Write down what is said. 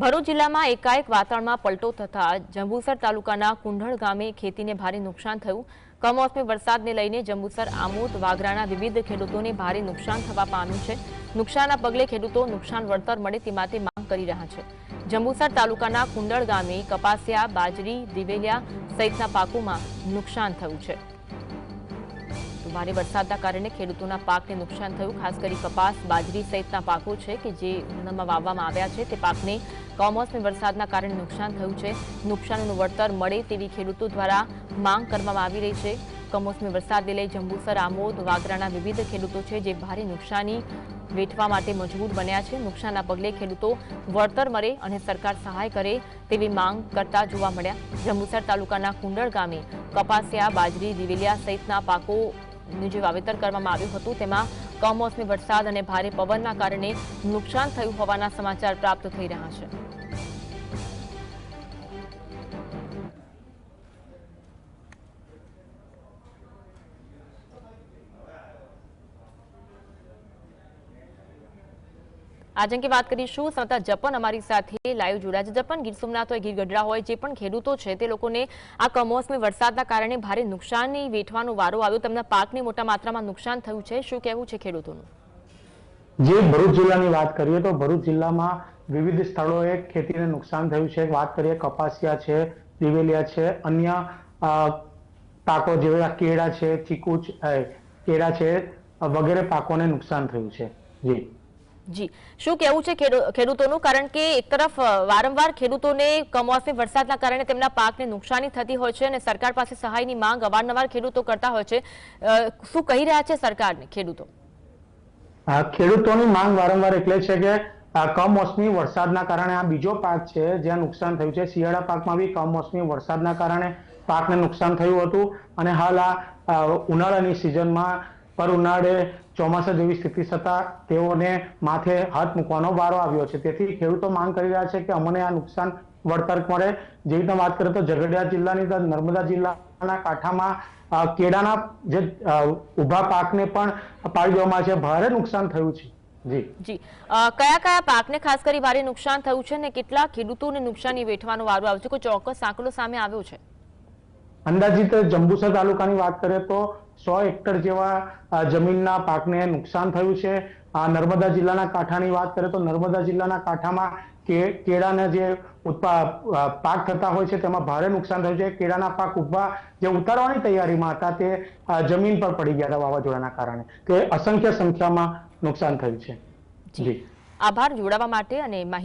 ભરૂચ જિલ્લામાં એકાએક વાતાવરણમાં પલટો થતા જંબુસર તાલુકાના કુંઢળ ગામે ખેતીને ભારે નુકસાન થયું. કમોસમી વરસાદને લઈને જંબુસર, આમોદ, વાગરાના વિવિધ ખેડૂતોને ભારે નુકસાન થવા પામ્યું છે. નુકસાનના પગલે ખેડૂતો નુકસાન વળતર મળે તે માટે માંગ કરી રહ્યા છે. જંબુસર તાલુકાના કુંડળ ગામે કપાસિયા, બાજરી, દિવેલિયા સહિતના પાકોમાં નુકસાન થયું છે. ભારે વરસાદના કારણે ખેડૂતોના પાકને નુકસાન થયું, ખાસ કરી કપાસ, બાજરી સહિતના પાકો છે કે જે ઉનામાં વાવવામાં આવ્યા છે. તે પાકને કમોસમી વરસાદના કારણે નુકસાન થયું છે. નુકસાનનું વળતર મળે તેવી ખેડૂતો દ્વારા માંગ કરવામાં આવી રહી છે. કમોસમી વરસાદને લઈ જંબુસર, આમોદ, વાગરાના વિવિધ ખેડૂતો છે જે ભારે નુકસાની વેઠવા માટે મજબૂર બન્યા છે. નુકસાનના પગલે ખેડૂતો વળતર મળે અને સરકાર સહાય કરે તેવી માંગ કરતા જોવા મળ્યા. જંબુસર તાલુકાના કુંડળ ગામે કપાસિયા, બાજરી, દિવેલિયા સહિતના પાકો જે વાવેતર કરવામાં આવ્યું હતું, તેમાં કમોસમી વરસાદ અને ભારે પવનના કારણે નુકસાન થયું હોવાના સમાચાર પ્રાપ્ત થઈ રહ્યા છે. આજે અંગે વાત કરીશું સંતા જપન અમારી સાથે લાઈવ જોડાયા છે. જપન, ગીર સોમનાથ હોય ગીર ગઢડા હોય, જે પણ ખેડૂતો છે, તે લોકોને આ કમોસમી વરસાદના કારણે ભારે નુકસાનની વેઠવાનો વારો આવ્યો. તેમના પાકને મોટા માત્રામાં નુકસાન થયું છે. શું કહેવું છે ખેડૂતોનું? જે ભરૂચ જિલ્લાની વાત કરીએ તો ભરૂચ જિલ્લામાં વિવિધ સ્થળોએ ખેતીને નુકસાન થયું છે. વાત કરીએ કપાસિયા છે, દિવેલિયા છે, અન્ય પાકો જેવા કેળા છે, ચીકુ કેળા છે, વગેરે પાકોને નુકસાન થયું છે. જી. જી. શું કહેવું છે ખેડૂતોનું? કારણ કે એક તરફ વારંવાર ખેડૂતોને કમોસમી વરસાદના કારણે તેમના પાકને નુકસાની થતી હોય છે અને સરકાર પાસે સહાયની માંગ અવારનવાર ખેડૂતો કરતા હોય છે. શું કહી રહ્યા છે સરકારને ખેડૂતો? ખેડૂતોની માંગ વારંવાર એટલે છે કે કમોસમી વરસાદના કારણે આ બીજો પાક છે, જ્યાં નુકસાન થયું છે, શિયાળા પાકમાં બી કમોસમી વરસાદના કારણે પાકને નુકસાન થયું હતું. અને હાલ આ ઉનાળાની સિઝનમાં પર ઉનાળે ચોમાસા જેવી સ્થિતિ છતાં તેઓને માથે હાથ મૂકવાનો વારો આવ્યો છે. તેથી ખેડૂતો માંગ કરી રહ્યા છે કે અમને આ નુકસાન વળતર મળે. જેવી રીતે વાત કરીએ તો ઝઘડિયા જિલ્લાની અંદર નર્મદા જિલ્લાના કાંઠામાં કેળાના જે ઊભા પાકને પણ પાડી દેવામાં છે. ભારે નુકસાન થયું છે. જી. કયા કયા પાકને ખાસ કરી ભારે નુકસાન થયું છે અને કેટલા ખેડૂતોને નુકસાની વેઠવાનો વારો આવ્યો છે? કોઈ ચોક્કસ આંકડો સામે આવ્યો છે? અંદાજિત જંબુસર તાલુકાની વાત કરીએ તો સો હેક્ટર જેવા જમીનના પાકને નુકસાન થયું છે. આ નર્મદા જિલ્લાના કાંઠાની વાત કરીએ તો નર્મદા જિલ્લાના કાંઠામાં કેળાના જે ઉત્પા પાક થતા હોય છે તેમાં ભારે નુકસાન થયું છે. કેળાના પાક ઊભા જે ઉતારવાની તૈયારીમાં હતા તે જમીન પર પડી ગયા હતા વાવાઝોડાના કારણે તે અસંખ્ય સંખ્યામાં નુકસાન થયું છે. જી. આભાર. જોડાવા માટે અને માહિતી